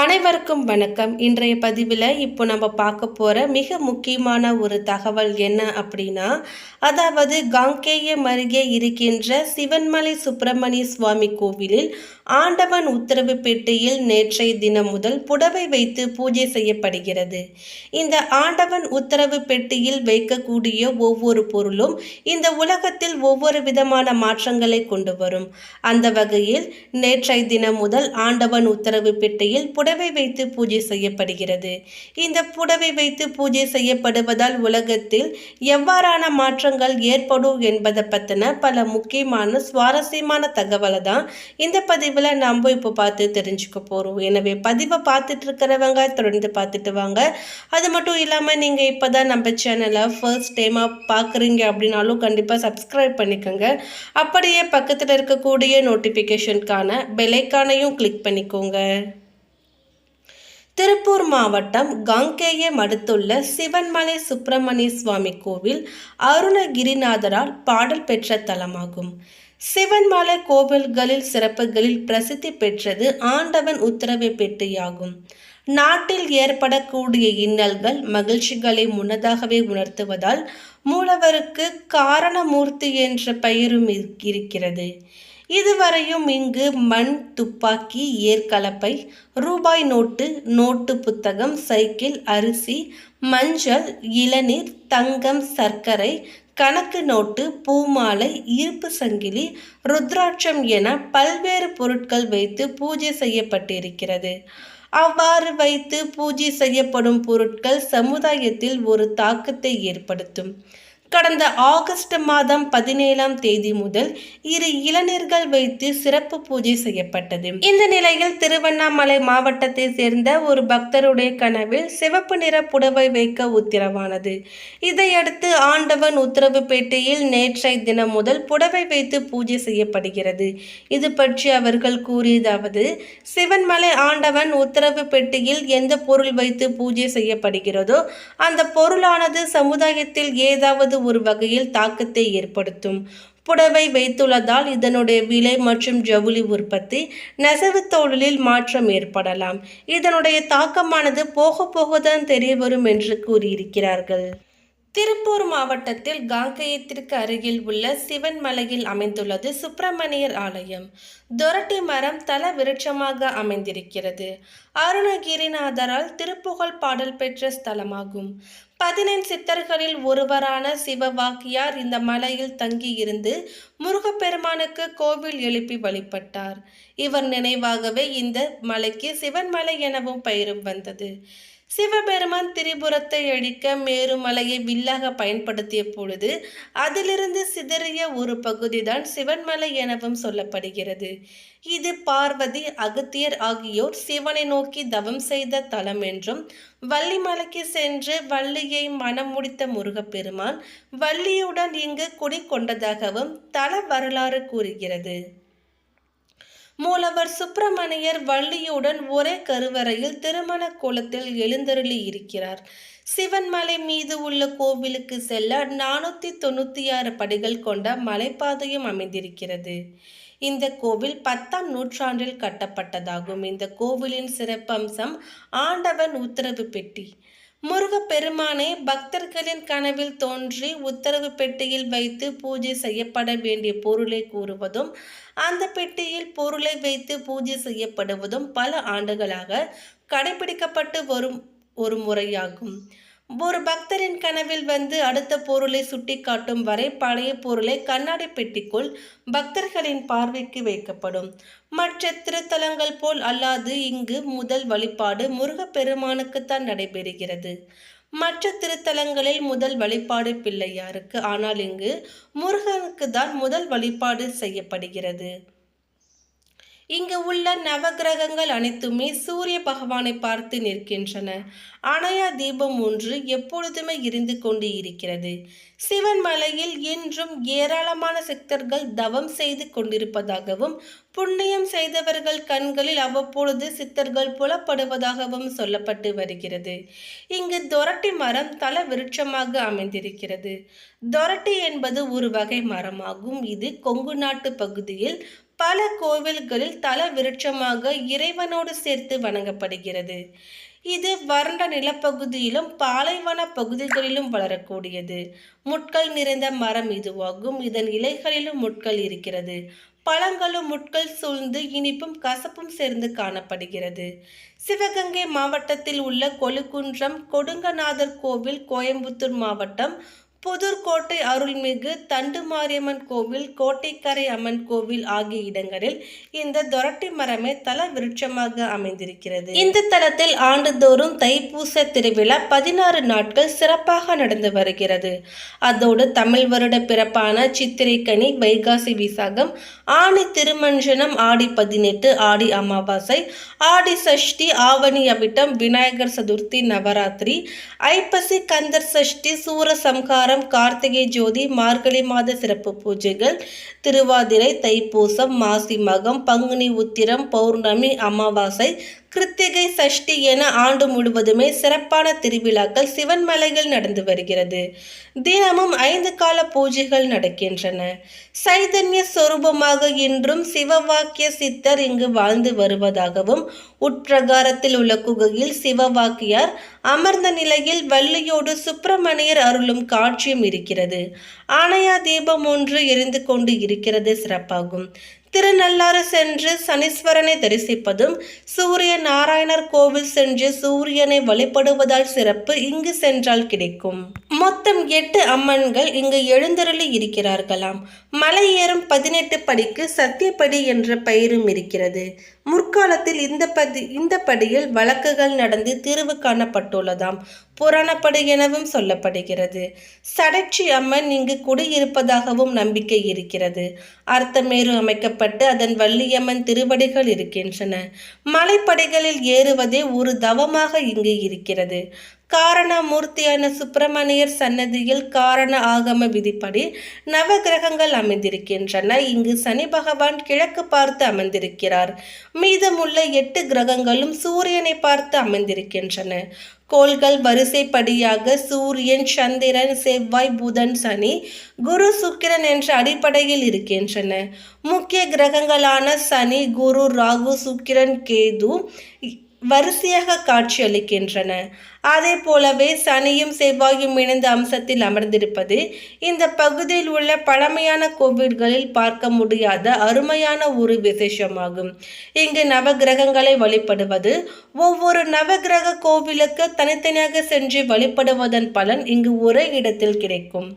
அனைவருக்கும் வணக்கம். இன்றைய பதிவில் இப்போ நம்ம பார்க்க போகிற மிக முக்கியமான ஒரு தகவல் என்ன அப்படின்னா அதாவது காங்கேயம் அருகே இருக்கின்ற சிவன்மலை சுப்பிரமணிய சுவாமி கோவிலில் ஆண்டவன் உத்தரவு பெட்டியில் நேற்றைய தினம் முதல் புடவை வைத்து பூஜை செய்யப்படுகிறது. இந்த ஆண்டவன் உத்தரவு பெட்டியில் வைக்கக்கூடிய ஒவ்வொரு பொருளும் இந்த உலகத்தில் ஒவ்வொரு விதமான மாற்றங்களை கொண்டு வரும். அந்த வகையில் நேற்றைய தினம் முதல் ஆண்டவன் உத்தரவு பெட்டியில் புடவை வைத்து பூஜை செய்யப்படுகிறது. இந்த புடவை வைத்து பூஜை செய்யப்படுவதால் உலகத்தில் எவ்வாறான மாற்றங்கள் ஏற்படும் என்பதை பற்றின பல முக்கியமான சுவாரஸ்யமான தகவலை தான் இந்த பதிவில் நம்ம இப்போ பார்த்து தெரிஞ்சுக்க போகிறோம் எனவே பதிவை பார்த்துட்டு இருக்கிறவங்க தொடர்ந்து பார்த்துட்டு வாங்க. அது மட்டும் இல்லாமல் நீங்கள் இப்போ தான் நம்ம சேனலை ஃபர்ஸ்ட் டைமாக பார்க்குறீங்க அப்படின்னாலும் கண்டிப்பாக சப்ஸ்கிரைப் பண்ணிக்கோங்க. அப்படியே பக்கத்தில் இருக்கக்கூடிய நோட்டிஃபிகேஷனுக்கான பெலைக்கானையும் கிளிக் பண்ணிக்கோங்க. திருப்பூர் மாவட்டம் காங்கேயம் அடுத்துள்ள சிவன்மலை சுப்பிரமணிய சுவாமி கோவில் அருணகிரிநாதரால் பாடல் பெற்ற தலமாகும். சிவன்மலை கோவில்களில் சிறப்புகளில் பிரசித்தி பெற்றது ஆண்டவன் உத்தரவை பெட்டியாகும். நாட்டில் ஏற்படக்கூடிய இன்னல்கள் மகிழ்ச்சிகளை முன்னதாகவே உணர்த்துவதால் மூலவருக்கு காரணமூர்த்தி என்ற பெயரும் இருக்கிறது. இதுவரையும் இங்கு மண் துப்பாக்கி ஏற்கலப்பை ரூபாய் நோட்டு நோட்டு புத்தகம் சைக்கிள் அரிசி மஞ்சள் இளநீர் தங்கம் சர்க்கரை கணக்கு நோட்டு பூமாலை இருப்பு சங்கிலி ருத்ராட்சம் என பல்வேறு பொருட்கள் வைத்து பூஜை செய்யப்பட்டிருக்கிறது. அவ்வாறு வைத்து பூஜை செய்யப்படும் பொருட்கள் சமுதாயத்தில் ஒரு தாக்கத்தை ஏற்படுத்தும். கடந்த ஆகஸ்ட் மாதம் பதினேழாம் தேதி முதல் இரு இளைஞர்கள் வைத்து சிறப்பு பூஜை செய்யப்பட்டது. இந்த நிலையில் திருவண்ணாமலை மாவட்டத்தை சேர்ந்த ஒரு பக்தருடைய கனவில் சிவப்பு நிற புடவை வைக்க உத்தரவானது. இதையடுத்து ஆண்டவன் உத்தரவு பேட்டையில் நேற்றைய தினம் முதல் புடவை வைத்து பூஜை செய்யப்படுகிறது. இது பற்றி அவர்கள் கூறியதாவது சிவன்மலை ஆண்டவன் உத்தரவு பெட்டியில் எந்த பொருள் வைத்து பூஜை செய்யப்படுகிறதோ அந்த பொருளானது சமுதாயத்தில் ஏதாவது ஒரு வகையில் தாக்கத்தை ஏற்படுத்தும். புடவை வைத்துள்ளதால் இதனுடைய விலை மற்றும் ஜவுளி உற்பத்தி நெசவு தொழிலில் மாற்றம் ஏற்படலாம். இதனுடைய தாக்கமானது போக போகதான் தெரிய வரும் என்று கூறியிருக்கிறார்கள். திருப்பூர் மாவட்டத்தில் காங்கேயத்திற்கு அருகில் உள்ள சிவன் மலையில் அமைந்துள்ளது சுப்பிரமணியர் ஆலயம். தொரட்டி மரம் தல விருட்சமாக அமைந்திருக்கிறது. அருணகிரிநாதரால் திருப்புகழ் பாடல் பெற்ற ஸ்தலமாகும். பதினெண் சித்தர்களில் ஒருவரான சிவவாக்கியார் இந்த மலையில் தங்கியிருந்து முருகப்பெருமானுக்கு கோவில் எழுப்பி வழிபட்டார். இவர் நினைவாகவே இந்த மலைக்கு சிவன்மலை எனவும் பெயரும் வந்தது. சிவபெருமான் திரிபுரத்தை அழிக்க மேருமலையை வில்லாக பயன்படுத்திய பொழுது அதிலிருந்து சிதறிய ஒரு பகுதிதான் சிவன்மலை எனவும் சொல்லப்படுகிறது. இது பார்வதி அகத்தியர் ஆகியோர் சிவனை நோக்கி தவம் செய்த தலம் என்றும் வள்ளிமலைக்கு சென்று வள்ளியை மனம் முடித்த முருகப்பெருமான் வள்ளியுடன் இங்கு குடி கொண்டதாகவும் தல வரலாறு கூறுகிறது. மூலவர் சுப்பிரமணியர் வள்ளியுடன் ஒரே கருவறையில் திருமண கோலத்தில் எழுந்தருளி இருக்கிறார். சிவன்மலை மீது உள்ள கோவிலுக்கு செல்ல நானூற்றி தொண்ணூற்றி ஆறு படிகள் கொண்ட மலைப்பாதையும் அமைந்திருக்கிறது. இந்த கோவில் பத்தாம் நூற்றாண்டில் கட்டப்பட்டதாகும். இந்த கோவிலின் சிறப்பம்சம் ஆண்டவன் உத்தரவு பெட்டி. முருகப்பெருமானை பக்தர்களின் கனவில் தோன்றி உத்தரவு பெட்டியில் வைத்து பூஜை செய்யப்பட வேண்டிய பொருளை கூறுவதும் அந்த பெட்டியில் பொருளை வைத்து பூஜை செய்யப்படுவதும் பல ஆண்டுகளாக கடைபிடிக்கப்பட்டு வரும் ஒரு முறையாகும். ஒரு பக்தரின் கனவில் வந்து அடுத்த பொருளை சுட்டிக்காட்டும் வரை பழைய பொருளை கண்ணாடி பெட்டிக்குள் பக்தர்களின் பார்வைக்கு வைக்கப்படும். மற்ற திருத்தலங்கள் போல் அல்லாது இங்கு முதல் வழிபாடு முருகப்பெருமானுக்குத்தான் நடைபெறுகிறது. மற்ற திருத்தலங்களில் முதல் வழிபாடு பிள்ளையாருக்கு ஆனால் இங்கு முருகனுக்கு தான் முதல் வழிபாடு செய்யப்படுகிறது. இங்கு உள்ள நவகிரகங்கள் அனைத்துமே சூரிய பகவானை பார்த்து நிற்கின்றன. அணையா தீபம் ஒன்று எப்பொழுதுமே இருந்து கொண்டு இருக்கிறது. சிவன் மலையில் இன்றும் ஏராளமான சித்தர்கள் தவம் செய்து கொண்டிருப்பதாகவும் புண்ணியம் செய்தவர்கள் கண்களில் அவ்வப்பொழுது சித்தர்கள் புலப்படுவதாகவும் சொல்லப்பட்டு வருகிறது. இங்கு தொரட்டி மரம் தல விருட்சமாக அமைந்திருக்கிறது. தொரட்டி என்பது ஒரு வகை மரமாகும். இது கொங்கு நாட்டு பகுதியில் பல கோவில்களில் தல விருட்சமாக இறைவனோடு சேர்த்து வணங்கப்படுகிறது. இது வறண்ட நிலப்பகுதியிலும் பாலைவன பகுதிகளிலும் வளரக்கூடியது. முட்கள் நிறைந்த மரம் இதுவாகும். இதன் இலைகளிலும் முட்கள் இருக்கிறது. பழங்களும் முட்கள் சூழ்ந்து இனிப்பும் கசப்பும் சேர்ந்து காணப்படுகிறது. சிவகங்கை மாவட்டத்தில் உள்ள கொலுக்குன்றம் கொடுங்கநாதர் கோவில் கோயம்புத்தூர் மாவட்டம் புதுர்கோட்டை அருள்மிகு தண்டு மாரியம்மன் கோவில் கோட்டைக்கரை அம்மன் கோவில் ஆகிய இடங்களில் இந்த தொரட்டி மரமே தல விருட்சமாக அமைந்திருக்கிறது. இந்த தலத்தில் ஆண்டுதோறும் தைப்பூச திருவிழா பதினாறு நாட்கள் சிறப்பாக நடந்து வருகிறது. அதோடு தமிழ் வருட பிறப்பான சித்திரைக்கனி வைகாசி விசாகம் ஆணி திருமஞ்சனம் ஆடி பதினெட்டு ஆடி அமாவாசை ஆடி சஷ்டி ஆவணி அவிட்டம் விநாயகர் சதுர்த்தி நவராத்திரி ஐப்பசி கந்தர் சஷ்டி சூரசம்ஹாரம் கார்த்திகை ஜோதி மார்கழி மாத சிறப்பு பூஜைகள் திருவாதிரை தைப்பூசம் மாசி மகம் பங்குனி உத்திரம் பௌர்ணமி அமாவாசை கிருத்திகை சஷ்டி என ஆண்டு முழுவதுமே சிறப்பான திருவிழாக்கள் சிவன் மலையில் நடந்து வருகிறது. தினமும் ஐந்து கால பூஜைகள் நடக்கின்றன. சைதன்ய சொரூபமாக இன்றும் சிவவாக்கிய சித்தர் இங்கு வாழ்ந்து வருவதாகவும் உட்பிரகாரத்தில் உள்ள குகையில் சிவவாக்கியார் அமர்ந்த நிலையில் வள்ளியோடு சுப்பிரமணியர் அருளும் காட்சியும் இருக்கிறது. ஆணையா தீபம் ஒன்று எரிந்து கொண்டு இருக்கிறது சிறப்பாகும். திருநள்ளாறு சென்று சனீஸ்வரனை தரிசிப்பதும் சூரிய நாராயணர் கோவில் சென்று சூரியனை வழிபடுவதால் சிறப்பு இங்கு சென்றால் கிடைக்கும். மொத்தம் எட்டு அம்மன்கள் இங்கு எழுந்தருளி இருக்கிறார்களாம். மலை ஏறும் பதினெட்டு படிக்கு சத்தியப்படி என்ற பெயரும் இருக்கிறது. முற்காலத்தில் இந்த பதி இந்த படியில் வழக்குகள் நடந்து தீர்வு காணப்பட்டுள்ளதாம். புராணப்படி எனவும் சொல்லப்படுகிறது. சடச்சி அம்மன் இங்கு குடியிருப்பதாகவும் நம்பிக்கை இருக்கிறது. அர்த்தமேறு அமைக்கப்பட்டு அதன் வள்ளியம்மன் திருவடிகள் இருக்கின்றன. மலைப்படைகளில் ஏறுவதே ஒரு தவமாக இங்கு இருக்கிறது. காரணமூர்த்தியான சுப்பிரமணியர் சன்னதியில் காரண ஆகம விதிப்படி நவகிரகங்கள் அமைந்திருக்கின்றன. இங்கு சனி பகவான் கிழக்கு பார்த்து அமர்ந்திருக்கிறார். மீதமுள்ள எட்டு கிரகங்களும் சூரியனை பார்த்து அமர்ந்திருக்கின்றன. கோள்கள் வரிசைப்படியாக சூரியன் சந்திரன் செவ்வாய் புதன் சனி குரு சுக்கிரன் என்ற அடிப்படையில் இருக்கின்றன. முக்கிய கிரகங்களான சனி குரு ராகு சுக்கிரன் கேது வரிசையாக காட்சியளிக்கின்றன அதே போலவே சனியும் செவ்வாயும் இணைந்த அம்சத்தில் அமர்ந்திருப்பது இந்த பகுதியில் உள்ள பழமையான கோவில்களில் பார்க்க முடியாத அருமையான ஒரு விசேஷமாகும். இங்கு நவகிரகங்களை வழிபடுவது ஒவ்வொரு நவகிரக கோவிலுக்கு தனித்தனியாக சென்று வழிபடுவதன் பலன் இங்கு ஒரே இடத்தில் கிடைக்கும்.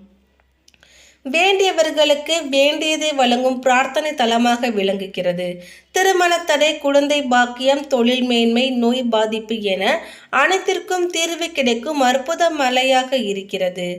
வேண்டியவர்களுக்கு வேண்டியதை வழங்கும் பிரார்த்தனை தலமாக விளங்குகிறது. திருமணத்தடை குழந்தை பாக்கியம் தொழில் மேன்மை நோய் பாதிப்பு என அனைத்திற்கும் தீர்வு கிடைக்கும் அற்புத மலையாக இருக்கிறது.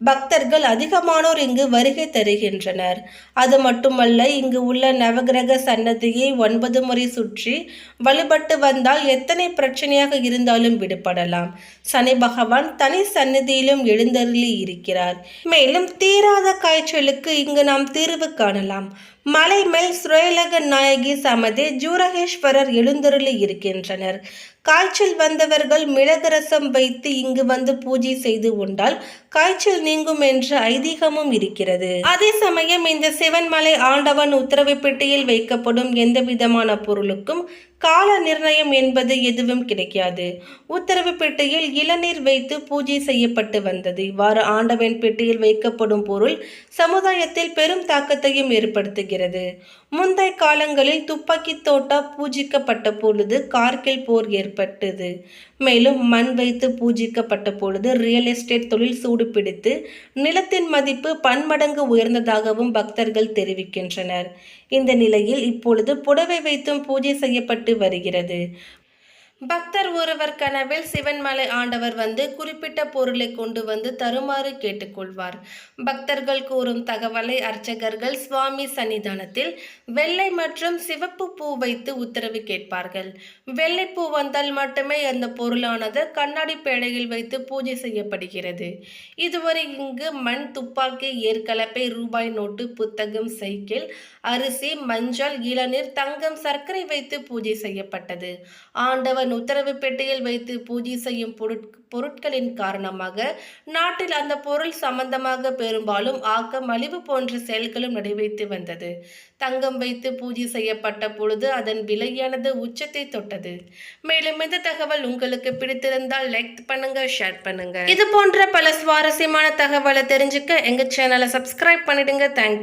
பக்தர்கள் அதிகமானோர் இங்கு வருகை தருகின்றனர். அது மட்டுமல்ல இங்கு உள்ள நவகிரக சன்னதியை ஒன்பது முறை சுற்றி வழிபட்டு வந்தால் எத்தனை பிரச்சனையாக இருந்தாலும் விடுபடலாம். சனி பகவான் தனி சன்னதியிலும் எழுந்தருளி இருக்கிறார். மேலும் தீராத காய்ச்சலுக்கு இங்கு நாம் தீர்வு காணலாம். மலை மேல் சுரேலக நாயகி சமதே ஜூரகேஸ்வரர் எழுந்தருளி இருக்கின்றனர். காய்ச்சல் வந்தவர்கள் மிளகு ரசம் வைத்து இங்கு வந்து பூஜை செய்து உண்டால் காய்ச்சல் நீங்கும் என்ற ஐதீகமும் இருக்கிறது. அதே சமயம் இந்த சிவன்மலை ஆண்டவன் உத்தரவு பெட்டியில் வைக்கப்படும் எந்த விதமான பொருளுக்கும் கால நிர்ணயம் என்பது எதுவும் கிடைக்காது. உத்தரவு பெட்டியில் இளநீர் வைத்து பூஜை செய்யப்பட்டு வந்தது. இவ்வாறு ஆண்டவன் பெட்டியில் வைக்கப்படும் பொருள் சமுதாயத்தில் பெரும் தாக்கத்தையும் ஏற்படுத்துகிறது. முந்தைய காலங்களில் துப்பாக்கி தோட்டா பூஜிக்கப்பட்ட பொழுது கார்கில் போர் ஏற்பட்டது. மேலும் மண் வைத்து பூஜிக்கப்பட்ட பொழுது ரியல் எஸ்டேட் தொழில் சூடு பிடித்து நிலத்தின் மதிப்பு பன்மடங்கு உயர்ந்ததாகவும் பக்தர்கள் தெரிவிக்கின்றனர். இந்த நிலையில் இப்பொழுது புடவை வைத்தும் பூஜை செய்யப்பட்டு வருகிறது. பக்தர் ஒருவர் கனவில் சிவன்மலை ஆண்டவர் வந்து குறிப்பிட்ட பொருளை கொண்டு வந்து தருமாறு கேட்டுக்கொள்வார். பக்தர்கள் கூறும் தகவலை அர்ச்சகர்கள் சுவாமி சன்னிதானத்தில் வெள்ளை மற்றும் சிவப்பு பூ வைத்து உத்தரவு கேட்பார்கள். வெள்ளை பூ வந்தால் மட்டுமே அந்த பொருளானது கண்ணாடி பேழையில் வைத்து பூஜை செய்யப்படுகிறது. இதுவரை இங்கு மண் துப்பாக்கி ஏற்கலப்பை ரூபாய் நோட்டு புத்தகம் சைக்கிள் அரிசி மஞ்சள் இளநீர் தங்கம் சர்க்கரை வைத்து பூஜை செய்யப்பட்டது. ஆண்டவர் அவன் உத்தரவு பெட்டியில் வைத்து பூஜை செய்யும் பொருட்களின் காரணமாக நாட்டில் அந்த பொருள் சம்பந்தமாக பெரும்பாலும் ஆக்கம் அழிவு போன்ற செயல்களும் நடைபெற்று வந்தது. தங்கம் வைத்து பூஜை செய்யப்பட்ட பொழுது அதன் விலையானது உச்சத்தை தொட்டது. மேலும் இந்த தகவல் உங்களுக்கு பிடித்திருந்தால் லைக் பண்ணுங்க ஷேர் பண்ணுங்க. இது போன்ற பல சுவாரஸ்யமான தகவலை தெரிஞ்சுக்க எங்க சேனலை சப்ஸ்கிரைப் பண்ணிடுங்க. தேங்க்யூ